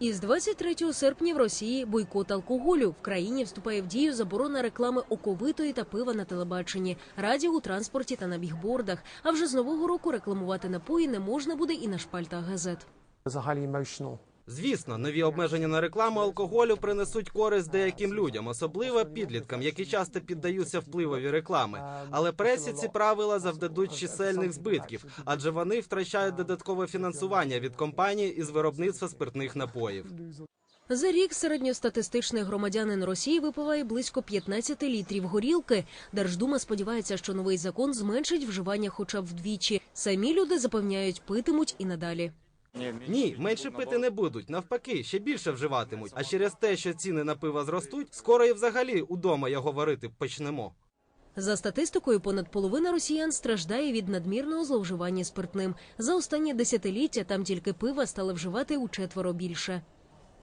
Із 23 серпня в Росії бойкот алкоголю. В країні вступає в дію заборона реклами оковитої та пива на телебаченні, радіо у транспорті та на бігбордах. А вже з нового року рекламувати напої не можна буде і на шпальтах газет. Звісно, нові обмеження на рекламу алкоголю принесуть користь деяким людям, особливо підліткам, які часто піддаються впливові реклами. Але пресі ці правила завдадуть чисельних збитків, адже вони втрачають додаткове фінансування від компаній із виробництва спиртних напоїв. За рік середньостатистичний громадянин Росії випиває близько 15 літрів горілки. Держдума сподівається, що новий закон зменшить вживання хоча б вдвічі. Самі люди запевняють, питимуть і надалі. Ні, менше пити не будуть. Навпаки, ще більше вживатимуть. А через те, що ціни на пиво зростуть, скоро і взагалі удома його варити почнемо. За статистикою, понад половина росіян страждає від надмірного зловживання спиртним. За останні десятиліття там тільки пива стали вживати у четверо більше.